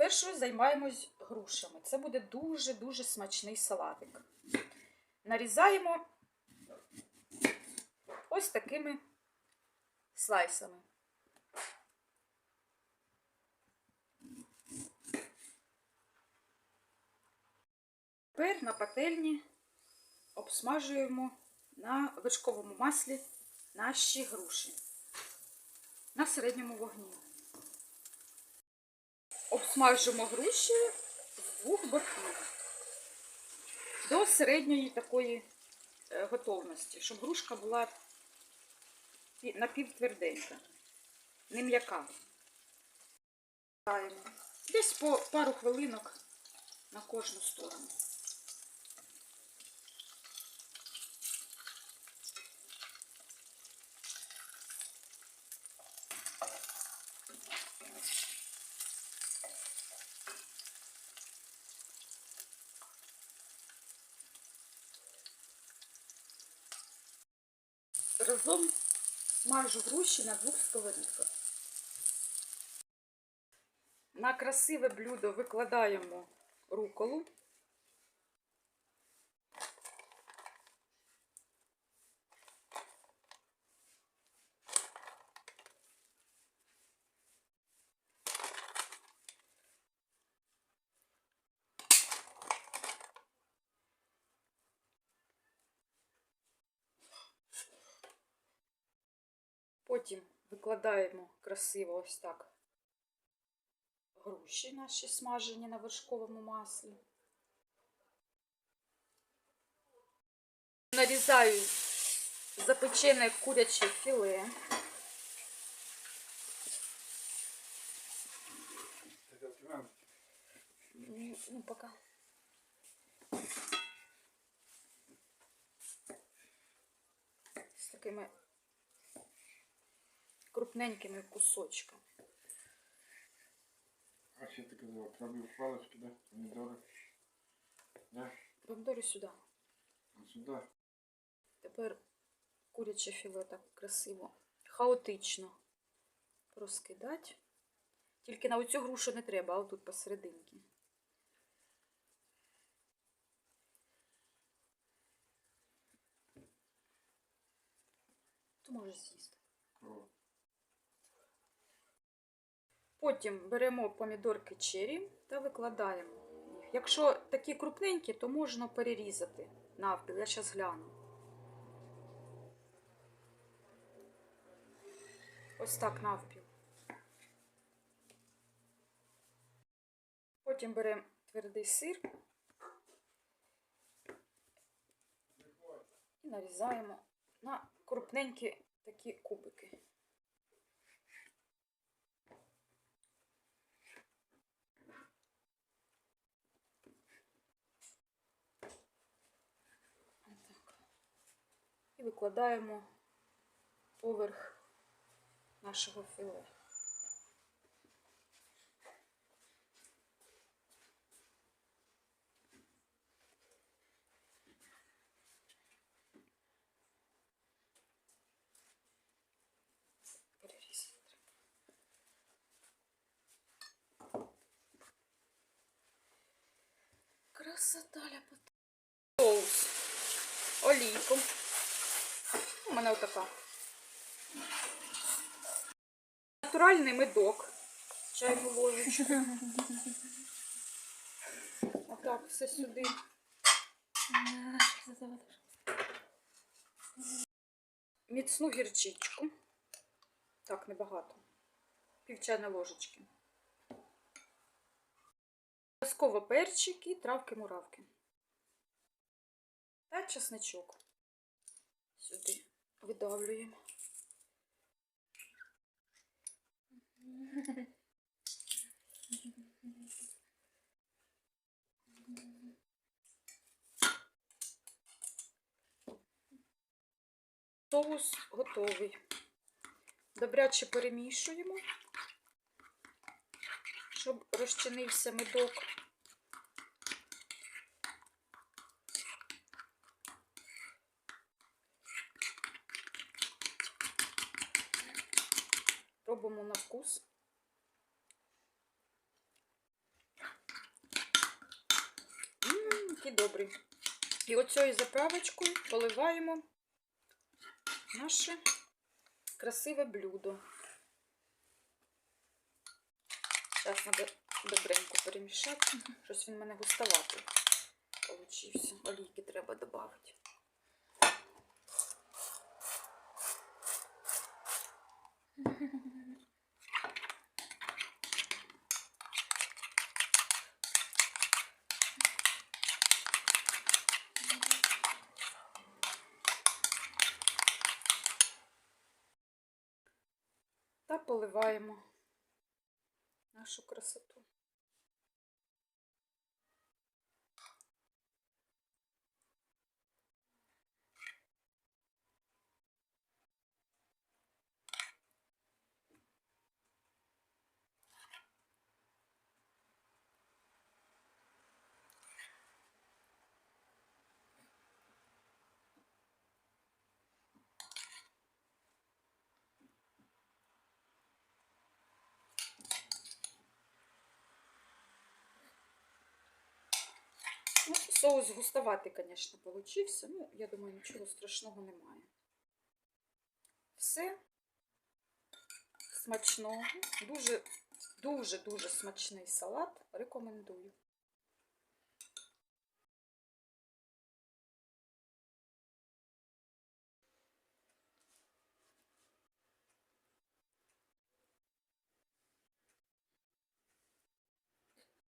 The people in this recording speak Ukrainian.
спершу займаємось грушами. Це буде дуже-дуже смачний салатик. Нарізаємо ось такими слайсами. Тепер на пательні обсмажуємо на вершковому маслі наші груші на середньому вогні. Обсмажимо груші з двох боків до середньої такої е, готовності, щоб грушка була напівтверденька, не м'яка. Десь по пару хвилинок на кожну сторону. Разом смажу груші на двох сковорідках. На красиве блюдо викладаємо руколу. Потім викладаємо красиво ось так груші наші смажені на вершковому маслі. Нарізаю запечене куряче філе. Ну, пока. З такими крупненькими кусочками. А ще ти казала, пробив палочки, да? Помідори. Да? Помідори сюди. А сюди. Тепер куряче філе так красиво, хаотично розкидати. Тільки на оцю грушу не треба, а отут посерединки. То можеш з'їсти. О, Потім беремо помідорки чері та викладаємо їх. Якщо такі крупненькі, то можна перерізати навпіл. Я зараз гляну. Ось так навпіл. Потім беремо твердий сир і нарізаємо на крупненькі такі кубики. І викладаємо поверх нашого філе. Красота ляпота. Соус. Олійку. Мене отака. Натуральний медок. Чайну ложечку. Отак, все сюди. Міцну гірчичку. Так, небагато. Пів чайної ложечки. Обов'язково перчик і травки-муравки. Та чесничок. Сюди видавлюємо. Соус готовий. Добряче перемішуємо, щоб розчинився медок. Пробуємо на вкус. Ммм, який добрий. І оцією заправочкою поливаємо наше красиве блюдо. Зараз треба добренько перемішати. Щось він в мене густоватий получився. Олійки треба додати. Та поливаємо нашу красоту. Ну, соус густоватий, звісно, получився. Ну, я думаю, нічого страшного немає. Все смачного. Дуже, дуже, дуже смачний салат. Рекомендую.